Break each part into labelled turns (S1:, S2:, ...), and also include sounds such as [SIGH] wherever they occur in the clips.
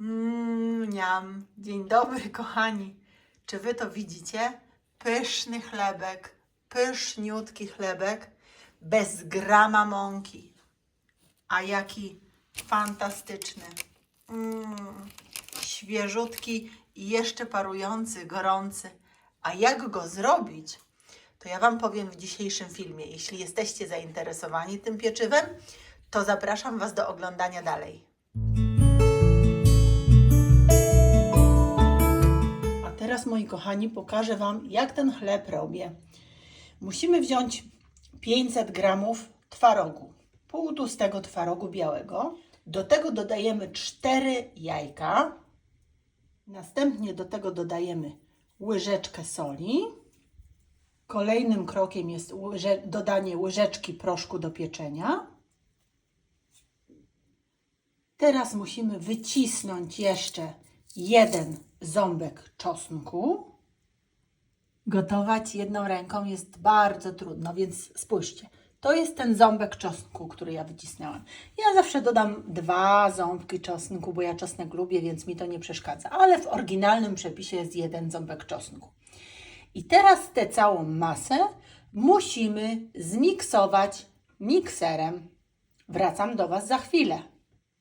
S1: Mmm, niam. Dzień dobry, kochani. Czy wy to widzicie? Pyszny chlebek, pyszniutki chlebek, bez grama mąki. A jaki fantastyczny. Mmm, świeżutki i jeszcze parujący, gorący. A jak go zrobić? To ja Wam powiem w dzisiejszym filmie. Jeśli jesteście zainteresowani tym pieczywem, to zapraszam Was do oglądania dalej. Teraz, moi kochani, pokażę Wam, jak ten chleb robię. Musimy wziąć 500 gramów twarogu, pół tłustego twarogu białego. Do tego dodajemy 4 jajka. Następnie do tego dodajemy łyżeczkę soli. Kolejnym krokiem jest łyże, dodanie łyżeczki proszku do pieczenia. Teraz musimy wycisnąć jeszcze jeden ząbek czosnku. Gotować jedną ręką jest bardzo trudno, więc spójrzcie. To jest ten ząbek czosnku, który ja wycisnęłam. Ja zawsze dodam dwa ząbki czosnku, bo ja czosnek lubię, więc mi to nie przeszkadza. Ale w oryginalnym przepisie jest jeden ząbek czosnku. I teraz tę całą masę musimy zmiksować mikserem. Wracam do Was za chwilę.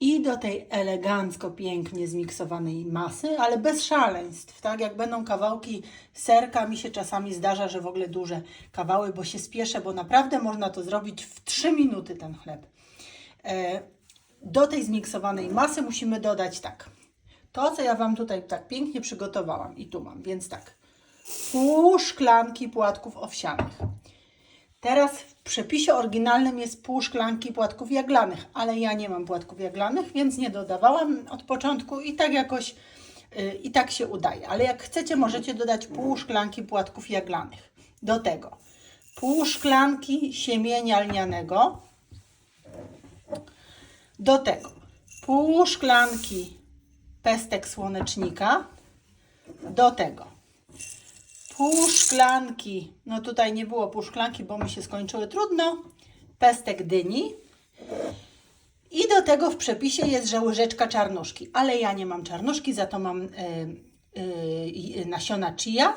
S1: I do tej elegancko, pięknie zmiksowanej masy, ale bez szaleństw, tak? Jak będą kawałki serka, mi się czasami zdarza, że w ogóle duże kawały, bo się spieszę, bo naprawdę można to zrobić w 3 minuty ten chleb. E, do tej zmiksowanej masy musimy dodać tak. To, co ja Wam tutaj tak pięknie przygotowałam i tu mam, więc tak. Pół szklanki płatków owsianych. Teraz w przepisie oryginalnym jest pół szklanki płatków jaglanych, ale ja nie mam płatków jaglanych, więc nie dodawałam od początku i tak jakoś yy, i tak się udaje. Ale jak chcecie, możecie dodać pół szklanki płatków jaglanych. Do tego pół szklanki siemienia lnianego. Do tego pół szklanki pestek słonecznika. Do tego pół szklanki, no tutaj nie było pół szklanki, bo mi się skończyły trudno, pestek dyni. I do tego w przepisie jest, że łyżeczka czarnuszki, ale ja nie mam czarnuszki, za to mam y, y, nasiona chia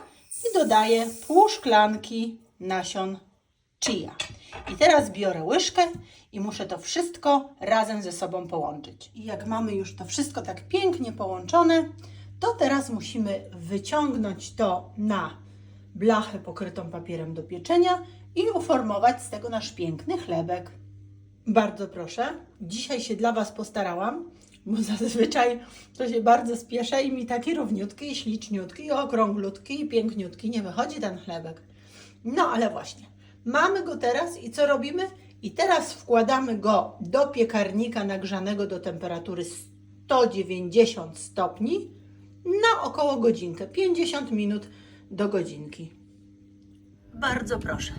S1: i dodaję pół szklanki nasion chia. I teraz biorę łyżkę i muszę to wszystko razem ze sobą połączyć. I jak mamy już to wszystko tak pięknie połączone, to teraz musimy wyciągnąć to na blachę pokrytą papierem do pieczenia i uformować z tego nasz piękny chlebek. Bardzo proszę. Dzisiaj się dla Was postarałam, bo zazwyczaj to się bardzo spieszę i mi taki równiutki, śliczniutki, i okrąglutki, i piękniutki nie wychodzi ten chlebek. No ale właśnie, mamy go teraz i co robimy? I teraz wkładamy go do piekarnika nagrzanego do temperatury 190 stopni na około godzinkę, 50 minut do godzinki. Bardzo proszę.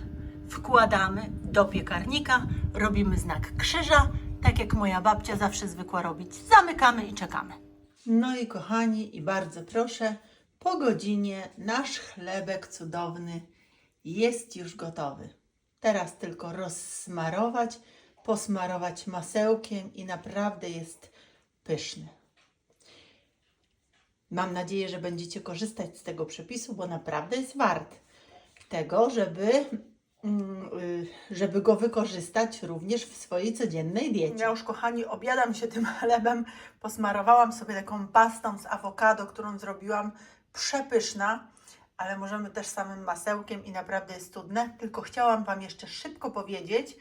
S1: Wkładamy do piekarnika, robimy znak krzyża, tak jak moja babcia zawsze zwykła robić. Zamykamy i czekamy. No i kochani, i bardzo proszę, po godzinie nasz chlebek cudowny jest już gotowy. Teraz tylko rozsmarować, posmarować masełkiem i naprawdę jest pyszny. Mam nadzieję, że będziecie korzystać z tego przepisu, bo naprawdę jest wart tego, żeby, mm, y, żeby go wykorzystać również w swojej codziennej diecie. Ja już, kochani, obiadam się tym [LAUGHS] chlebem. Posmarowałam sobie taką pastą z awokado, którą zrobiłam. Przepyszna, ale możemy też samym masełkiem i naprawdę jest cudne. Tylko chciałam Wam jeszcze szybko powiedzieć,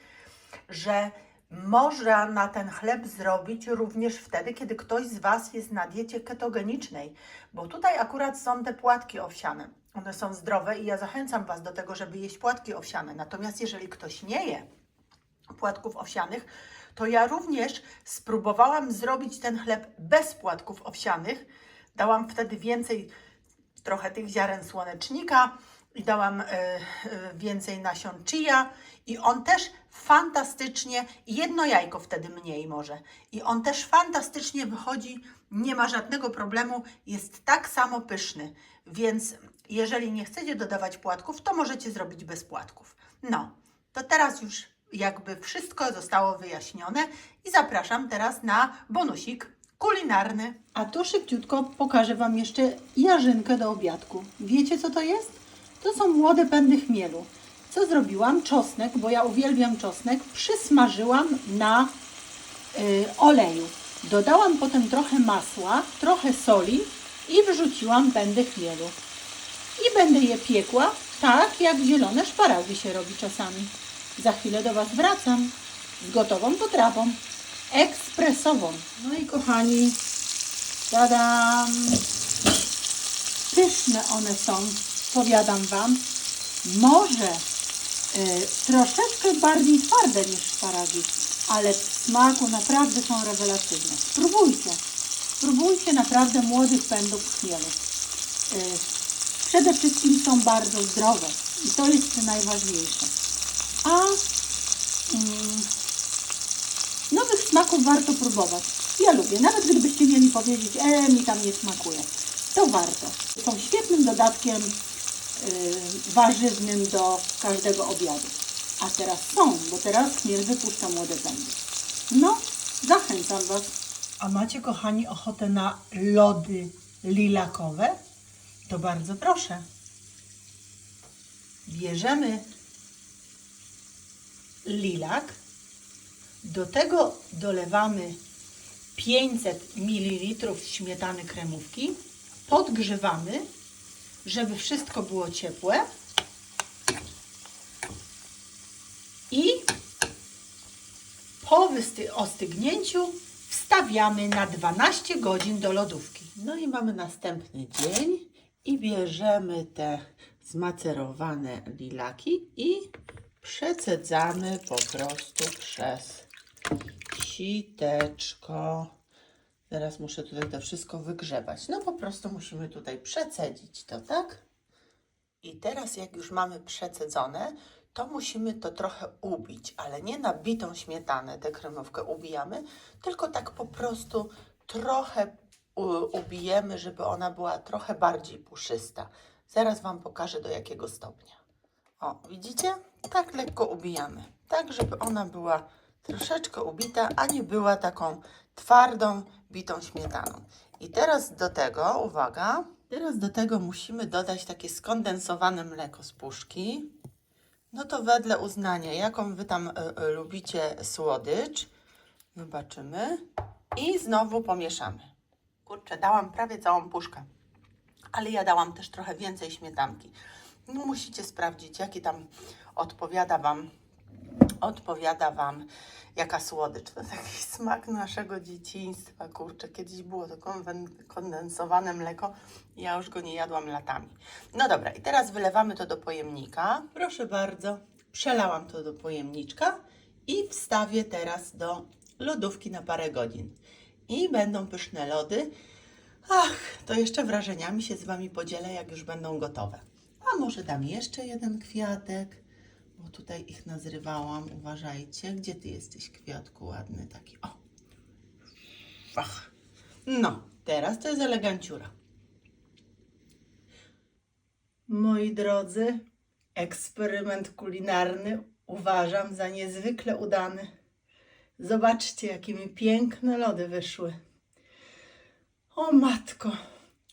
S1: że można na ten chleb zrobić również wtedy, kiedy ktoś z Was jest na diecie ketogenicznej, bo tutaj akurat są te płatki owsiane. One są zdrowe i ja zachęcam Was do tego, żeby jeść płatki owsiane. Natomiast jeżeli ktoś nie je płatków owsianych, to ja również spróbowałam zrobić ten chleb bez płatków owsianych. Dałam wtedy więcej, trochę tych ziaren słonecznika dałam e, e, więcej nasion chia i on też fantastycznie, jedno jajko wtedy mniej może, i on też fantastycznie wychodzi, nie ma żadnego problemu, jest tak samo pyszny, więc jeżeli nie chcecie dodawać płatków, to możecie zrobić bez płatków. No, to teraz już jakby wszystko zostało wyjaśnione i zapraszam teraz na bonusik
S2: kulinarny.
S1: A tu szybciutko pokażę Wam jeszcze jarzynkę do obiadku. Wiecie co to jest? To są młode pędy chmielu. Co zrobiłam? Czosnek, bo ja uwielbiam czosnek, przysmażyłam na y, oleju. Dodałam potem trochę masła, trochę soli i wrzuciłam pędy chmielu. I będę je piekła tak, jak zielone szparagi się robi czasami. Za chwilę do Was wracam z gotową potrawą, ekspresową. No i kochani, tadam! Pyszne one są, powiadam Wam. Może y, troszeczkę bardziej twarde niż szparagi, ale w smaku naprawdę są rewelacyjne. Spróbujcie. Spróbujcie naprawdę młodych pędów chmielu. Y, przede wszystkim są bardzo zdrowe i to jest najważniejsze. A mm, nowych smaków warto próbować. Ja lubię, nawet gdybyście mieli powiedzieć, e, mi tam nie smakuje, to warto. Są świetnym dodatkiem y, warzywnym do każdego obiadu. A teraz są, bo teraz chmiel wypuszcza młode pędy. No, zachęcam Was. A macie, kochani, ochotę na lody lilakowe? To bardzo proszę. Bierzemy lilak. Do tego dolewamy 500 ml śmietany kremówki. Podgrzewamy, żeby wszystko było ciepłe. I po ostygnięciu wstawiamy na 12 godzin do lodówki.
S2: No i mamy następny dzień i bierzemy te zmacerowane lilaki i przecedzamy po prostu przez siteczko. Teraz muszę tutaj to wszystko wygrzebać. No po prostu musimy tutaj przecedzić to, tak? I teraz jak już mamy przecedzone, to musimy to trochę ubić, ale nie na bitą śmietanę tę kremówkę ubijamy, tylko tak po prostu trochę ubijemy, żeby ona była trochę bardziej puszysta. Zaraz Wam pokażę do jakiego stopnia. O, widzicie? Tak lekko ubijamy, tak żeby ona była troszeczkę ubita, a nie była taką twardą, bitą śmietaną. I teraz do tego, uwaga, teraz do tego musimy dodać takie skondensowane mleko z puszki. No to wedle uznania, jaką Wy tam y, y, lubicie słodycz, wybaczymy i znowu pomieszamy. Kurczę, dałam prawie całą puszkę, ale ja dałam też trochę więcej śmietanki. No musicie sprawdzić, jaki tam odpowiada Wam, odpowiada Wam jaka słodycz. To taki [LAUGHS] smak naszego dzieciństwa, kurczę, kiedyś było to kondensowane mleko, ja już go nie jadłam latami. No dobra, i teraz wylewamy to do pojemnika. Proszę bardzo, przelałam to do pojemniczka i wstawię teraz do lodówki na parę godzin. I będą pyszne lody. Ach, to jeszcze wrażeniami się z Wami podzielę, jak już będą gotowe. A może dam jeszcze jeden kwiatek, bo tutaj ich nazrywałam. Uważajcie, gdzie Ty jesteś, kwiatku ładny taki. O! Ach. No, teraz to jest eleganciura.
S1: Moi drodzy, eksperyment kulinarny uważam za niezwykle udany. Zobaczcie, jakie mi piękne lody wyszły. O matko,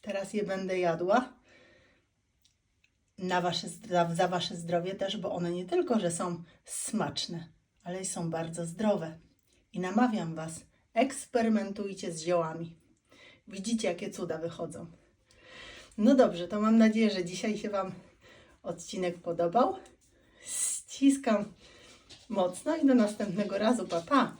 S1: teraz je będę jadła. Na wasze, za wasze zdrowie też, bo one nie tylko, że są smaczne, ale i są bardzo zdrowe. I namawiam was, eksperymentujcie z ziołami. Widzicie, jakie cuda wychodzą. No dobrze, to mam nadzieję, że dzisiaj się Wam odcinek podobał. Ściskam mocno i do następnego razu. Pa, pa!